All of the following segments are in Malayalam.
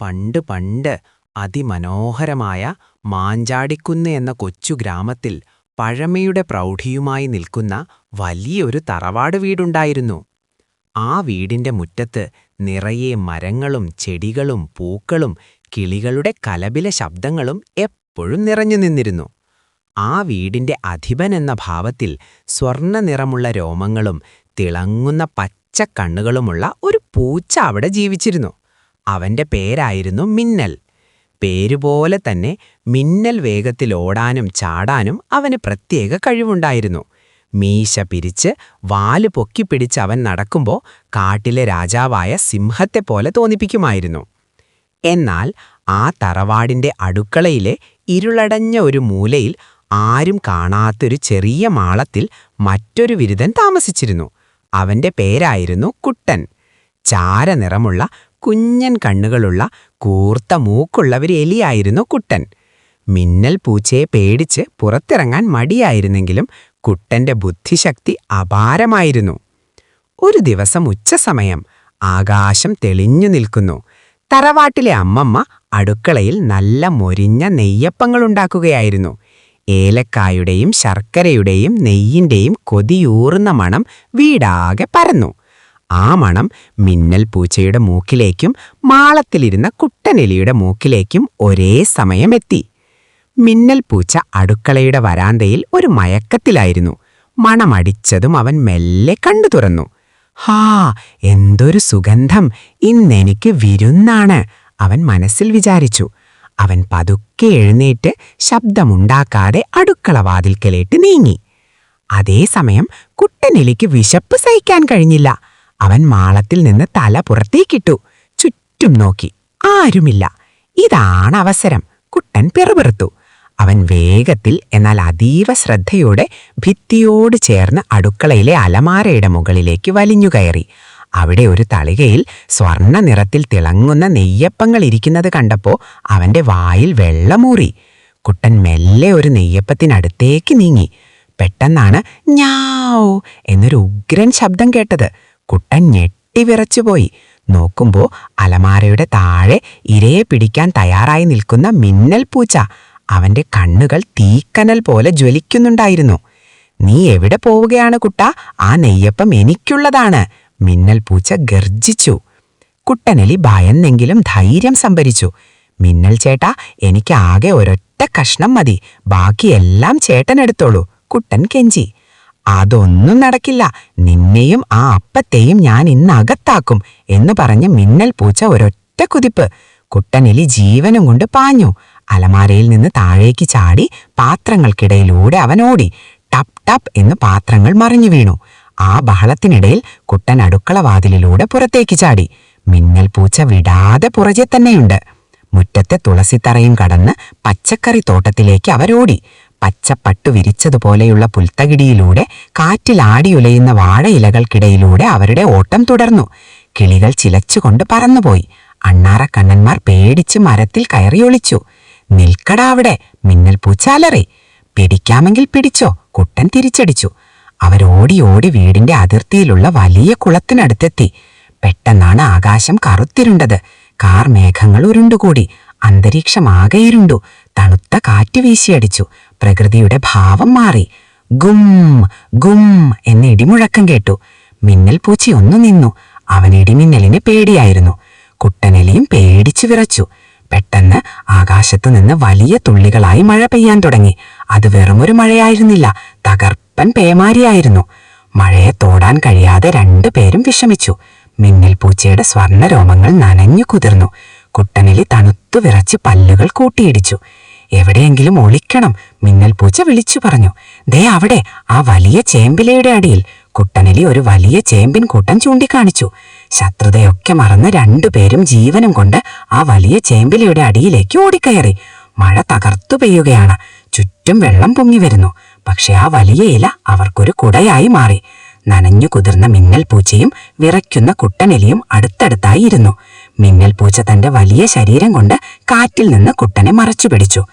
പണ്ട് പണ്ട് അതിമനോഹരമായ മാഞ്ചാടിക്കുന്ന് എന്ന കൊച്ചു ഗ്രാമത്തിൽ പഴമയുടെ പ്രൗഢിയുമായി നിൽക്കുന്ന വലിയൊരു തറവാട് വീടുണ്ടായിരുന്നു. ആ വീടിന്റെ മുറ്റത്ത് നിറയെ മരങ്ങളും ചെടികളും പൂക്കളും കിളികളുടെ കലപില ശബ്ദങ്ങളും എപ്പോഴും നിറഞ്ഞു നിന്നിരുന്നു. ആ വീടിന്റെ അധിപൻ എന്ന ഭാവത്തിൽ സ്വർണ നിറമുള്ള രോമങ്ങളും തിളങ്ങുന്ന പച്ച കണ്ണുകളുമുള്ള ഒരു പൂച്ച അവിടെ ജീവിച്ചിരുന്നു. അവന്റെ പേരായിരുന്നു മിന്നൽ. പേരുപോലെ തന്നെ മിന്നൽ വേഗത്തിൽ ഓടാനും ചാടാനും അവന് പ്രത്യേക കഴിവുണ്ടായിരുന്നു. മീശ പിരിച്ച് വാൽ പൊക്കിപ്പിടിച്ച് അവൻ നടക്കുമ്പോൾ കാട്ടിലെ രാജാവായ സിംഹത്തെപ്പോലെ തോന്നിപ്പിക്കുമായിരുന്നു. എന്നാൽ ആ തറവാടിന്റെ അടുക്കളയിലെ ഇരുളടഞ്ഞ ഒരു മൂലയിൽ ആരും കാണാത്തൊരു ചെറിയ മാളത്തിൽ മറ്റൊരു വിരുദ്ധൻ താമസിച്ചിരുന്നു. അവന്റെ പേരായിരുന്നു കുട്ടൻ. ചാരനിറമുള്ള കുഞ്ഞൻ കണ്ണുകളുള്ള കൂർത്ത മൂക്കുള്ളൊരു എലിയായിരുന്നു കുട്ടൻ. മിന്നൽ പൂച്ചയെ പേടിച്ച് പുറത്തിറങ്ങാൻ മടിയായിരുന്നെങ്കിലും കുട്ടന്റെ ബുദ്ധിശക്തി അപാരമായിരുന്നു. ഒരു ദിവസം ഉച്ചസമയം ആകാശം തെളിഞ്ഞു നിൽക്കുന്നു. തറവാട്ടിലെ അമ്മമ്മ അടുക്കളയിൽ നല്ല മൊരിഞ്ഞ നെയ്യപ്പങ്ങളുണ്ടാക്കുകയായിരുന്നു ഏലക്കായുടെയും ശർക്കരയുടെയും നെയ്യിന്റെയും കൊതിയൂറുന്ന മണം വീടാകെ പരന്നു. ആ മണം മിന്നൽ പൂച്ചയുടെ മൂക്കിലേക്കും മാളത്തിലിരുന്ന കുട്ടനെലിയുടെ മൂക്കിലേക്കും ഒരേ സമയം എത്തി. മിന്നൽ പൂച്ച അടുക്കളയുടെ വരാന്തയിൽ ഒരു മയക്കത്തിലായിരുന്നു. മണമടിച്ചതും അവൻ മെല്ലെ കണ്ടു തുറന്നു. ഹാ എന്തൊരു സുഗന്ധം! ഇന്നെനിക്ക് വിരുന്നാണ് അവൻ മനസ്സിൽ വിചാരിച്ചു. അവൻ പതുക്കെ എഴുന്നേറ്റ് ശബ്ദമുണ്ടാക്കാതെ അടുക്കള വാതിൽക്കലേട്ട് നീങ്ങി. അതേസമയം കുട്ടനെലിക്ക് വിശപ്പ് സഹിക്കാൻ കഴിഞ്ഞില്ല. അവൻ മാളത്തിൽ നിന്ന് തല പുറത്തേക്കിട്ടു ചുറ്റും നോക്കി. ആരുമില്ല. ഇതാണ് അവസരം. കുട്ടൻ പിറപിറുത്തു. അവൻ വേഗത്തിൽ എന്നാൽ അതീവ ശ്രദ്ധയോടെ ഭിത്തിയോട് ചേർന്ന് അടുക്കളയിലെ അലമാരയുടെ മുകളിലേക്ക് വലിഞ്ഞുകയറി അവിടെ ഒരു തളികയിൽ സ്വർണ നിറത്തിൽ തിളങ്ങുന്ന നെയ്യപ്പങ്ങൾ ഇരിക്കുന്നത് കണ്ടപ്പോൾ അവന്റെ വായിൽ വെള്ളമൂറി. കുട്ടൻ മെല്ലെ ഒരു നെയ്യപ്പത്തിനടുത്തേക്ക് നീങ്ങി. പെട്ടെന്നാണ് ഞാവോ എന്നൊരു ഉഗ്രൻ ശബ്ദം കേട്ടത്. കുട്ടൻ ഞെട്ടി വിറച്ചുപോയി നോക്കുമ്പോൾ അലമാരയുടെ താഴെ ഇരയെ പിടിക്കാൻ തയ്യാറായി നിൽക്കുന്ന മിന്നൽ പൂച്ച അവന്റെ കണ്ണുകൾ തീക്കനൽ പോലെ ജ്വലിക്കുന്നുണ്ടായിരുന്നു. നീ എവിടെ പോവുകയാണ് കുട്ട? ആ നെയ്യപ്പം എനിക്കുള്ളതാണ് മിന്നൽ പൂച്ച ഗർജിച്ചു കുട്ടനലി ഭയന്നെങ്കിലും ധൈര്യം സംഭരിച്ചു. മിന്നൽ ചേട്ടാ എനിക്ക് ആകെ ഒരൊറ്റ കഷ്ണം മതി ബാക്കിയെല്ലാം ചേട്ടനെടുത്തോളൂ കുട്ടൻ കെഞ്ചി. അതൊന്നും നടക്കില്ല. നിന്നെയും ആ അപ്പത്തെയും ഞാൻ ഇന്ന് അകത്താക്കും എന്ന് പറഞ്ഞ് മിന്നൽ പൂച്ച ഒരൊറ്റ കുതിപ്പ്. കുട്ടനെലി ജീവനും കൊണ്ട് പാഞ്ഞു. അലമാരയിൽ നിന്ന് താഴേക്ക് ചാടി പാത്രങ്ങൾക്കിടയിലൂടെ അവൻ ഓടി. ടപ് ടപ് എന്ന് പാത്രങ്ങൾ മറിഞ്ഞു വീണു. ആ ബഹളത്തിനിടയിൽ കുട്ടൻ അടുക്കള വാതിലിലൂടെ പുറത്തേക്ക് ചാടി. മിന്നൽ പൂച്ച വിടാതെ പുറകെ തന്നെയുണ്ട്. മുറ്റത്തെ തുളസിത്തറയും കടന്ന് പച്ചക്കറി തോട്ടത്തിലേക്ക് അവരോടി. പച്ചപ്പട്ടു വിരിച്ചതുപോലെയുള്ള പുൽത്തകിടിയിലൂടെ കാറ്റിലാടിയുലയുന്ന വാഴയിലകൾക്കിടയിലൂടെ അവരുടെ ഓട്ടം തുടർന്നു. കിളികൾ ചിലച്ചുകൊണ്ട് പറന്നുപോയി. അണ്ണാറക്കണ്ണന്മാർ പേടിച്ച് മരത്തിൽ കയറിയൊളിച്ചു നിൽക്കടാ അവിടെ മിന്നൽ പൂച്ച അലറി പിടിക്കാമെങ്കിൽ പിടിച്ചോ കുട്ടൻ തിരിച്ചടിച്ചു. അവരോടി ഓടി വീടിന്റെ അതിർത്തിയിലുള്ള വലിയ കുളത്തിനടുത്തെത്തി. പെട്ടെന്നാണ് ആകാശം കറുത്തിരുണ്ടത്. കാർ മേഘങ്ങൾ ഉരുണ്ടുകൂടി. അന്തരീക്ഷമാകെ ഇരുണ്ടു തണുത്ത കാറ്റ് വീശിയടിച്ചു. പ്രകൃതിയുടെ ഭാവം മാറി. ഗും ഗും എന്ന ഇടിമുഴക്കം കേട്ടു. മിന്നൽ പൂച്ചി ഒന്നു നിന്നു. അവൻ ഇടിമിന്നലിന് പേടിയായിരുന്നു. കുട്ടനെലിയും പേടിച്ചു വിറച്ചു. പെട്ടെന്ന് ആകാശത്തു നിന്ന് വലിയ തുള്ളികളായി മഴ പെയ്യാൻ തുടങ്ങി. അത് വെറുമൊരു മഴയായിരുന്നില്ല. തകർപ്പൻ പേമാരിയായിരുന്നു. മഴയെ തോടാൻ കഴിയാതെ രണ്ടു പേരും വിഷമിച്ചു. മിന്നൽ പൂച്ചയുടെ സ്വർണരോമങ്ങൾ നനഞ്ഞു കുതിർന്നു. കുട്ടനെലി തണുത്തു വിറച്ച് പല്ലുകൾ കൂട്ടിയിടിച്ചു. എവിടെയെങ്കിലും ഒളിക്കണം. മിന്നൽ പൂച്ച വിളിച്ചു പറഞ്ഞു. ദേ അവിടെ ആ വലിയ ചേമ്പിലയുടെ അടിയിൽ. കുട്ടനലി ഒരു വലിയ ചേമ്പിൻ കൂട്ടം ചൂണ്ടിക്കാണിച്ചു. ശത്രുതയൊക്കെ മറന്ന് രണ്ടുപേരും ജീവനും കൊണ്ട് ആ വലിയ ചേമ്പിലയുടെ അടിയിലേക്ക് ഓടിക്കയറി. മഴ തകർത്തു പെയ്യുകയാണ്. ചുറ്റും വെള്ളം പൊങ്ങി വരുന്നു. പക്ഷെ ആ വലിയ ഇല അവർക്കൊരു കുടയായി മാറി. നനഞ്ഞു കുതിർന്ന മിന്നൽ പൂച്ചയും വിറയ്ക്കുന്ന കുട്ടനെലിയും അടുത്തടുത്തായി ഇരുന്നു. മിന്നൽ പൂച്ച തന്റെ വലിയ ശരീരം കൊണ്ട് കാറ്റിൽ നിന്ന് കുട്ടനെ മറച്ചു പിടിച്ചു.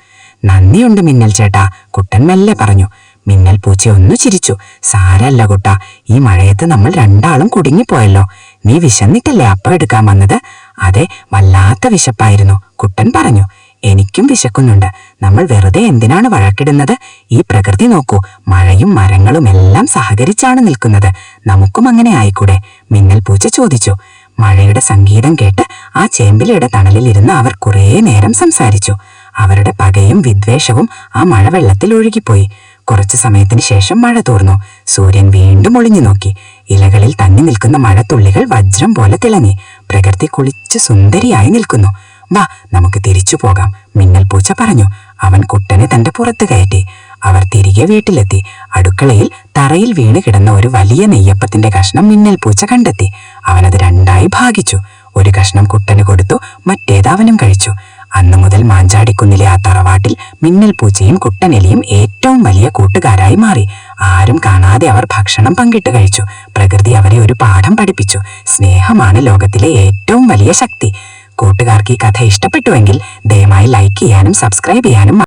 നന്ദിയുണ്ട് മിന്നൽ ചേട്ടാ കുട്ടൻ മെല്ലെ പറഞ്ഞു. മിന്നൽ പൂച്ച ഒന്നു ചിരിച്ചു. സാരല്ല കുട്ട ഈ മഴയത്ത് നമ്മൾ രണ്ടാളും കുടുങ്ങിപ്പോയല്ലോ. നീ വിശന്നിട്ടല്ലേ അപ്പം എടുക്കാൻ വന്നത്? അതെ വല്ലാത്ത വിശപ്പായിരുന്നു കുട്ടൻ പറഞ്ഞു. എനിക്കും വിശക്കുന്നുണ്ട്. നമ്മൾ വെറുതെ എന്തിനാണ് വഴക്കിടുന്നത്? ഈ പ്രകൃതി നോക്കൂ മഴയും മരങ്ങളും എല്ലാം സഹകരിച്ചാണ് നിൽക്കുന്നത്. നമുക്കും അങ്ങനെ ആയിക്കൂടെ? മിന്നൽ പൂച്ച ചോദിച്ചു. മഴയുടെ സംഗീതം കേട്ട് ആ ചേമ്പിലയുടെ തണലിലിരുന്ന് അവർ കുറേ നേരം സംസാരിച്ചു. അവരുടെ പകയും വിദ്വേഷവും ആ മഴവെള്ളത്തിൽ ഒഴുകിപ്പോയി. കുറച്ചു സമയത്തിന് ശേഷം മഴ തോർന്നു. സൂര്യൻ വീണ്ടും ഒളിഞ്ഞു നോക്കി. ഇലകളിൽ തങ്ങി നിൽക്കുന്ന മഴത്തുള്ളികൾ വജ്രം പോലെ തിളങ്ങി. പ്രകൃതി കുളിച്ച് സുന്ദരിയായി നിൽക്കുന്നു. വാ നമുക്ക് തിരിച്ചു പോകാം മിന്നൽ പൂച്ച പറഞ്ഞു. അവൻ കുട്ടനെ തന്റെ പുറത്ത് കയറ്റി. അവർ തിരികെ വീട്ടിലെത്തി. അടുക്കളയിൽ തറയിൽ വീണ് കിടന്ന ഒരു വലിയ നെയ്യപ്പത്തിന്റെ കഷ്ണം മിന്നൽ പൂച്ച കണ്ടെത്തി. അവനത് രണ്ടായി ഭാഗിച്ചു. ഒരു കഷ്ണം കുട്ടന് കൊടുത്തു മറ്റേതാവനും കഴിച്ചു. അന്നു മുതൽ മാഞ്ചാടിക്കുന്നിലെ ആ തറവാട്ടിൽ മിന്നൽ പൂച്ചയും കുട്ടനെലിയും ഏറ്റവും വലിയ കൂട്ടുകാരായി മാറി. ആരും കാണാതെ അവർ ഭക്ഷണം പങ്കിട്ട് കഴിച്ചു. പ്രകൃതി അവരെ ഒരു പാഠം പഠിപ്പിച്ചു. സ്നേഹമാണ് ലോകത്തിലെ ഏറ്റവും വലിയ ശക്തി. കൂട്ടുകാർക്ക് ഈ കഥ ഇഷ്ടപ്പെട്ടുവെങ്കിൽ ദയവായി ലൈക്ക് ചെയ്യാനും സബ്സ്ക്രൈബ് ചെയ്യാനും